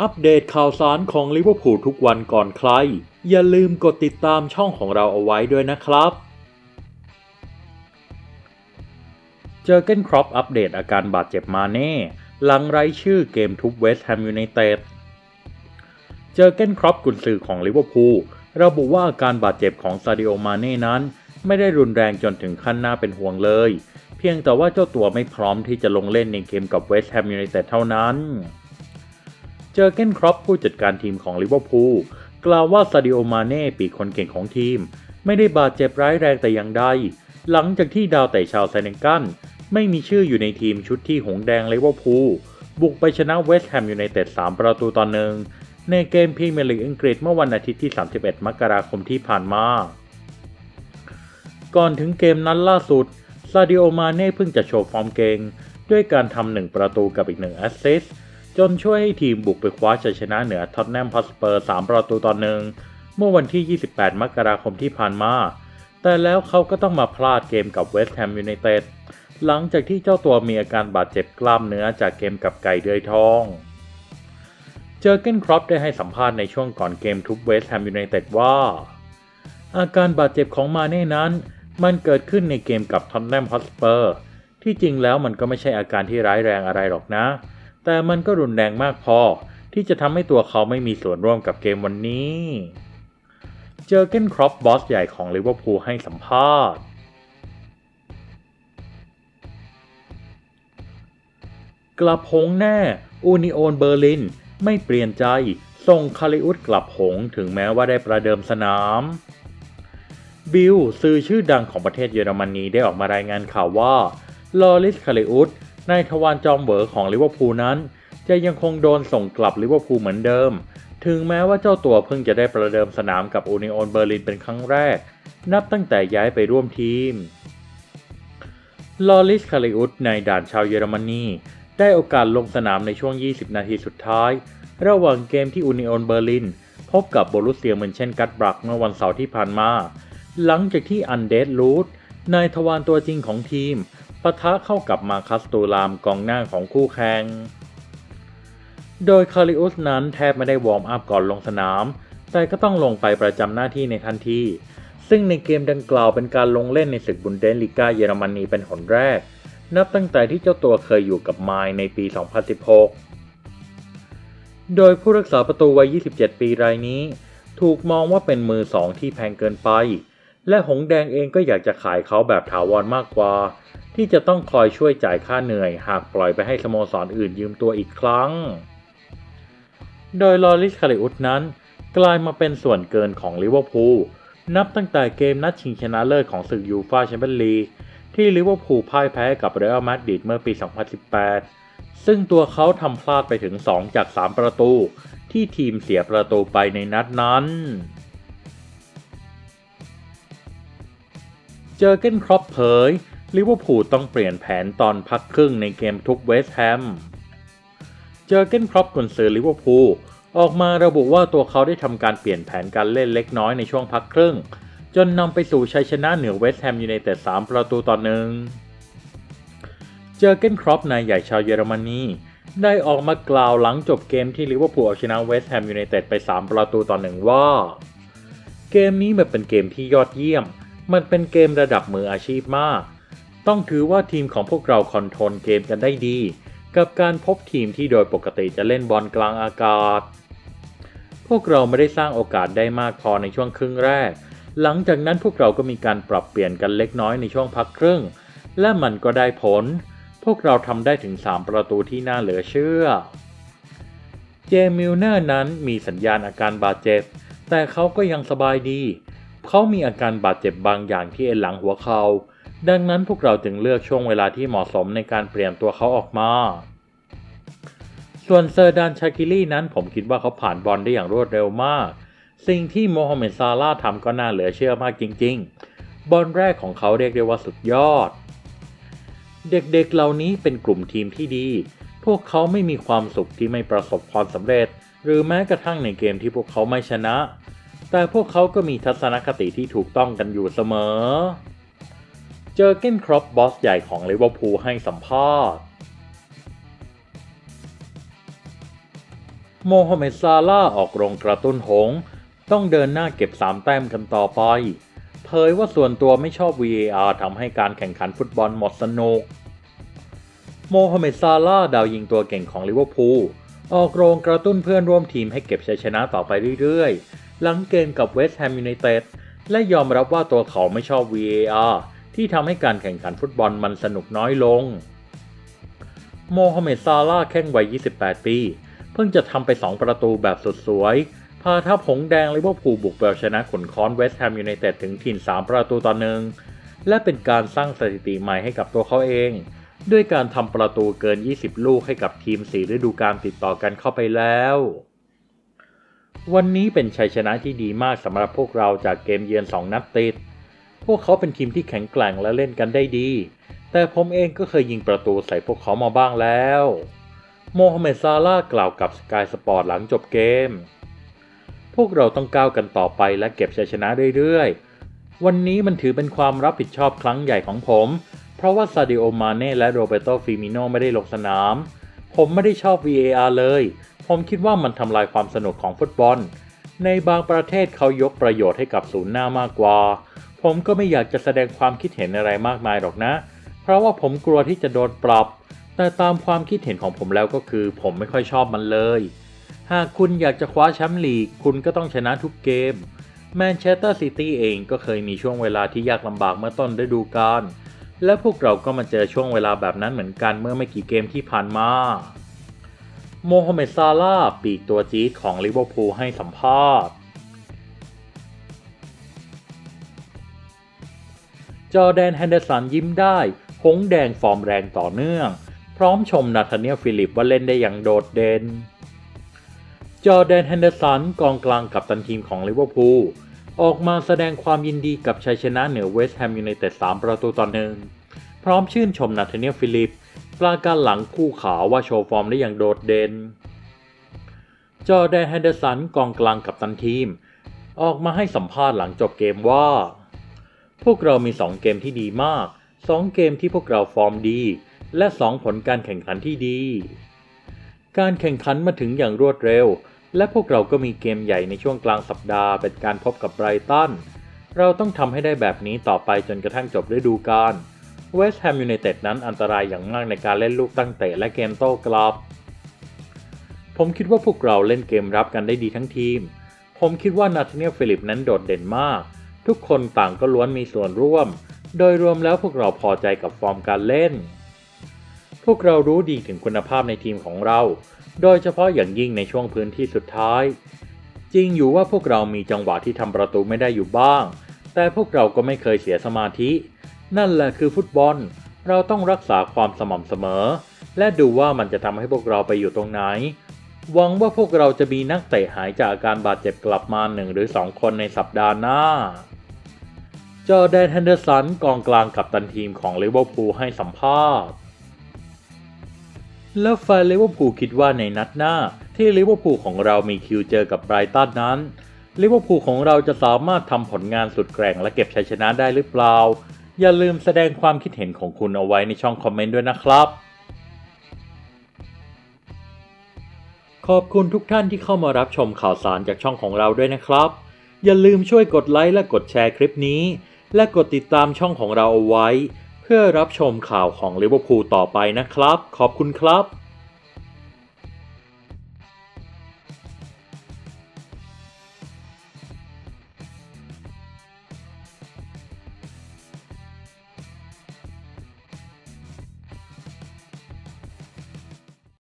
อัปเดตข่าวสารของลิเวอร์พูลทุกวันก่อนใคร อย่าลืมกดติดตามช่องของเราเอาไว้ด้วยนะครับ เจอเกนครอปอัปเดตอาการบาดเจ็บมาเน่ หลังไร้ชื่อเกมทุบเวสต์แฮมยูไนเต็ด เจอเกนครอปกุนซือของลิเวอร์พูลระบุว่าอาการบาดเจ็บของซาดิโอมาเน่นั้น ไม่ได้รุนแรงจนถึงขั้นน่าเป็นห่วงเลย เพียงแต่ว่าเจ้าตัวไม่พร้อมที่จะลงเล่นในเกมกับเวสต์แฮมยูไนเต็ดเท่านั้น เจอเกนครอปผู้จัดการทีมของลิเวอร์พูลกล่าวว่าซาดิโอมาเน่ปีกคนเก่งของทีม ไม่ได้บาดเจ็บร้ายแรงแต่อย่างใด หลังจากที่ดาวเตะชาวเซเนกัลไม่มีชื่ออยู่ในทีมชุดที่หงแดงลิเวอร์พูลบุกไปชนะเวสต์แฮมยูไนเต็ด3ประตูต่อหนึ่งในเกมพรีเมียร์ลีกอังกฤษเมื่อวันอาทิตย์ที่ 31 มกราคมที่ผ่านมา ก่อนถึงเกมนั้นล่าสุดซาดิโอมาเน่เพิ่งจะโชว์ฟอร์มเก่งด้วยการทำหนึ่งประตูกับอีกหนึ่งแอสซิสต์ จนช่วยให้ทีมบุกไปคว้าชัยชนะเหนือท็อตแนมพอสเปอร์ 3 ประตูต่อหนึ่งเมื่อวันที่ 28 มกราคมที่ผ่านมา แต่แล้วเขาก็ต้องมาพลาดเกมกับเวสต์แฮมยูไนเต็ดหลังจากที่เจ้าตัวมีอาการบาดเจ็บกล้ามเนื้อจากเกมกับไก่เดือยทอง เจอเกนครอปได้ให้สัมภาษณ์ในช่วงก่อนเกมทุบเวสต์แฮมยูไนเต็ดว่า อาการบาดเจ็บของมาเน่นั้น มันเกิดขึ้นในเกมกับท็อตแนมฮอสเปอร์ ที่จริงแล้วมันก็ไม่ใช่อาการที่ร้ายแรงอะไรหรอกนะ แต่มันก็รุนแรงมากพอที่จะทำให้ตัวเขาไม่มีส่วนร่วมกับเกมวันนี้ เจอเกนครอปบอสใหญ่ของลิเวอร์พูลให้สัมภาษณ์ กลับหงแน่อูนิโอนเบอร์ลิน ไม่เปลี่ยนใจ ส่งคาริอุสกลับหงถึงแม้ว่าได้ประเดิมสนาม บิลสื่อชื่อดังของประเทศเยอรมนีได้ออกมารายงานข่าวว่าลอริสคาริอุส นายทวารจอมเหวอของลิเวอร์พูลนั้น จะยังคงโดนส่งกลับลิเวอร์พูลเหมือนเดิม ถึงแม้ว่าเจ้าตัวเพิ่งจะได้ประเดิมสนามกับอูนิโอนเบอร์ลินเป็นครั้งแรก นับตั้งแต่ย้ายไปร่วมทีม ลอริสคาริอุสในด่านชาวเยอรมนีได้โอกาสลงสนามในช่วง 20 นาทีสุดท้าย ระหว่างเกมที่อูนิโอนเบอร์ลินพบกับโบรุสเซียเมนเช่นกัตบรักเมื่อวันเสาร์ที่ผ่านมา หลังจากที่อันเดดลูดนายทวารตัวจริงของทีม ปะทะเข้ากับมาคัสตูลามกองหน้าของคู่แข่ง โดยคาริอุสนั้นแทบไม่ได้วอร์มอัพก่อนลงสนาม แต่ก็ต้องลงไปประจำหน้าที่ในทันที ซึ่งในเกมดังกล่าวเป็นการลงเล่นในศึกบุนเดสลิก้าเยอรมนีเป็นหนแรก นับตั้งแต่ที่เจ้าตัวเคยอยู่กับไมล์ในปี 2016 โดยผู้รักษาประตูวัย 27 ปีรายนี้ ถูกมองว่าเป็นมือสองที่แพงเกินไป และหงแดงเองก็อยากจะขายเขาแบบถาวรมากกว่า ที่จะต้องคอยช่วยจ่ายค่าเหนื่อย หากปล่อยไปให้สโมสรออื่นยืมตัวอีกครั้ง โดยลอริสคาริอุสนั้น กลายมาเป็นส่วนเกินของลิเวอร์พูลนับตั้งแต่เกมนัดชิงชนะเลิศของศึกยูฟ่าแชมเปี้ยนลีกที่ลิเวอร์พูลพ่ายแพ้กับเรอัลมาดริดเมื่อปี 2018 ซึ่งตัวเขาทำพลาดไปถึง 2 จาก 3 ประตู ที่ทีมเสียประตูไปในนัดนั้น เจอเกนครอปเผย ลิเวอร์พูลต้องเปลี่ยนแผนตอนพักครึ่งในเกมทุกเวสต์แฮม เจอเกนครอปกุนซือลิเวอร์พูลออกมาระบุว่าตัวเขาได้ทำการเปลี่ยนแผนการเล่นเล็กน้อยในช่วงพักครึ่ง จนนำไปสู่ชัยชนะเหนือเวสต์แฮมยูไนเต็ด3ประตูต่อหนึ่งเจอเกนครอปนายใหญ่ชาวเยอรมนีได้ออกมากล่าวหลังจบเกมที่ลิเวอร์พูลเอาชนะเวสต์แฮมยูไนเต็ดไป 3 ประตูต่อหนึ่งว่า เกมนี้มันเป็นเกมที่ยอดเยี่ยม มันเป็นเกมระดับมืออาชีพมาก ต้องถือว่าทีมของพวกเราคอนโทรลเกมกันได้ดี กับการพบทีมที่โดยปกติจะเล่นบอลกลางอากาศ พวกเราไม่ได้สร้างโอกาสได้มากพอในช่วงครึ่งแรก หลังจากนั้นพวกเราก็มีการปรับเปลี่ยนกันเล็กน้อยในช่วงพักครึ่ง และมันก็ได้ผล พวกเราทำได้ถึง 3 ประตูที่น่าเหลือเชื่อ เจมิลเนอร์นั้นมีสัญญาณอาการบาดเจ็บ แต่เขาก็ยังสบายดี เขามีอาการบาดเจ็บบางอย่างที่เอ็นหลังหัวเขา่า ดังนั้นพวกเราจึงเลือกช่วงเวลาที่เหมาะสมในการเปลี่ยนตัวเขาออกมา ส่วนเซอร์ดานชากิลี่นั้นผมคิดว่าเขาผ่านบอลได้อย่างรวดเร็วมาก สิ่งที่โมฮัมเหม็ดซาลาห์ทำก็น่าเหลือเชื่อมากจริง ๆ บอลแรกของเขาเรียกได้ว่าสุดยอด เด็กๆเหล่านี้เป็นกลุ่มทีมที่ดี พวกเขาไม่มีความสุขที่ไม่ประสบความสำเร็จ หรือแม้กระทั่งในเกมที่พวกเขาไม่ชนะ แต่พวกเขาก็มีทัศนคติที่ถูกต้องกันอยู่เสมอ เจอเกนครอปบอสใหญ่ของลิเวอร์พูลให้สัมภาษณ์โมฮัมเหม็ดซาลาออกโรงกระตุ้นหง ต้องเดินหน้าเก็บ 3 แต้มกันต่อไป เผยว่าส่วนตัวไม่ชอบ VAR ทำให้การแข่งขันฟุตบอลหมดสนุก โมฮัมเหม็ดซาลาดาวยิงตัวเก่งของลิเวอร์พูลออกโรงกระตุ้นเพื่อนร่วมทีมให้เก็บชัยชนะต่อไปเรื่อยๆ หลังเกมกับเวสต์แฮมยูไนเต็ดและยอมรับว่าตัวเขาไม่ชอบ VAR ที่ทำให้การแข่งขันฟุตบอลมันสนุกน้อยลง โมฮัมเหม็ดซาลาแข้งวัย 28 ปี เพิ่งจะทำไป 2 ประตูแบบสุดสวย พาทัพหงส์แดงลิเวอร์พูลบุกไปเอาชนะขุนค้อนเวสต์แฮมยูไนเต็ดถึงถิ่น 3 ประตูต่อหนึ่งและเป็นการสร้างสถิติใหม่ให้กับตัวเขาเอง ด้วยการทำประตูเกิน 20 ลูกให้กับทีม4ฤดูกาลติดต่อกันเข้าไปแล้ววันนี้เป็นชัยชนะที่ดีมากสำหรับพวกเราจากเกมเยือน 2 นัดติด พวกเขาเป็นทีมที่แข็งแกร่งและเล่นกันได้ดี แต่ผมเองก็เคยยิงประตูใส่พวกเขามาบ้างแล้ว โมฮัมเหม็ดซาลากล่าวกับสกายสปอร์ตหลังจบเกม พวกเราต้องก้าวกันต่อไปและเก็บชัยชนะเรื่อยๆ วันนี้มันถือเป็นความรับผิดชอบครั้งใหญ่ของผม เพราะว่าซาดิโอมาเน่และโรเบโตฟิมิโนไม่ได้ลงสนาม ผมไม่ได้ชอบ VAR เลย ผมคิดว่ามันทำลายความสนุกของฟุตบอล ในบางประเทศเขายกประโยชน์ให้กับศูนย์หน้ามากกว่า ผมก็ไม่อยากจะแสดงความคิดเห็นอะไรมากมายหรอกนะ เพราะว่าผมกลัวที่จะโดนปรับ แต่ตามความคิดเห็นของผมแล้วก็คือ ผมไม่ค่อยชอบมันเลย หากคุณอยากจะคว้าแชมป์ลีก คุณก็ต้องชนะทุกเกม แมนเชสเตอร์ซิตี้เองก็เคยมีช่วงเวลาที่ยากลำบากเมื่อต้นฤดูกาล และพวกเราก็มาเจอช่วงเวลาแบบนั้นเหมือนกันเมื่อไม่กี่เกมที่ผ่านมาโมฮัมเหม็ดซาลาปีกตัวจี๊ดของลิเวอร์พูลให้สัมภาษณ์ จอแดนแฮนเดอร์สันยิ้มได้ หงส์แดงฟอร์มแรงต่อเนื่อง พร้อมชมนาธาเนียลฟิลิปว่าเล่นได้อย่างโดดเด่น จอแดนแฮนเดอร์สันกองกลางกับตันทีมของลิเวอร์พูลออกมาแสดงความยินดีกับชัยชนะเหนือเวสต์แฮมยูไนเต็ด 3 ประตูต่อหนึ่ง พร้อมชื่นชมนาธาเนียลฟิลิป ปลาการหลังคู่ขาว่าโชว์ฟอร์มได้อย่างโดดเด่น จอแดนแฮนเดอร์สันกองกลางกับตันทีม ออกมาให้สัมภาษณ์หลังจบเกมว่า พวกเรามี 2 เกมที่ดีมาก 2 เกมที่พวกเราฟอร์มดี และ 2 ผลการแข่งขันที่ดี การแข่งขันมาถึงอย่างรวดเร็ว และพวกเราก็มีเกมใหญ่ในช่วงกลางสัปดาห์เป็นการพบกับไบรตัน เราต้องทำให้ได้แบบนี้ต่อไปจนกระทั่งจบฤดูกาล เวสต์แฮมยูไนเต็ดนั้นอันตรายอย่างมากในการเล่นลูกตั้งเตะและเกมโต้กลับ ผมคิดว่าพวกเราเล่นเกมรับกันได้ดีทั้งทีม ผมคิดว่านาธาเนียลฟิลิปนั้นโดดเด่นมาก ทุกคนต่างก็ล้วนมีส่วนร่วม โดยรวมแล้วพวกเราพอใจกับฟอร์มการเล่น พวกเรารู้ดีถึงคุณภาพในทีมของเรา โดยเฉพาะอย่างยิ่งในช่วงพื้นที่สุดท้าย จริงอยู่ว่าพวกเรามีจังหวะที่ทำประตูไม่ได้อยู่บ้าง แต่พวกเราก็ไม่เคยเสียสมาธิ นั่นแหละคือฟุตบอล เราต้องรักษาความสม่ำเสมอ และดูว่ามันจะทำให้พวกเราไปอยู่ตรงไหนหวังว่าพวกเราจะมีนักเตะหายจากอาการบาดเจ็บกลับมาหนึ่งหรือสองคนในสัปดาห์หน้า จอแดนแฮนเดอร์สันกองกลางกับตันทีมของลิเวอร์พูลให้สัมภาษณ์ แล้วแฟนลิเวอร์พูลคิดว่าในนัดหน้าที่ลิเวอร์พูลของเรามีคิวเจอกับไบรตันนั้นลิเวอร์พูลของเราจะสามารถทำผลงานสุดแกร่งและเก็บชัยชนะได้หรือเปล่า อย่าลืมแสดงความคิดเห็นของคุณเอาไว้ในช่องคอมเมนต์ด้วยนะครับ ขอบคุณทุกท่านที่เข้ามารับชมข่าวสารจากช่องของเราด้วยนะครับ อย่าลืมช่วยกดไลค์และกดแชร์คลิปนี้ และกดติดตามช่องของเราเอาไว้ เพื่อรับชมข่าวของลิเวอร์พูลต่อไปนะครับ ขอบคุณครับ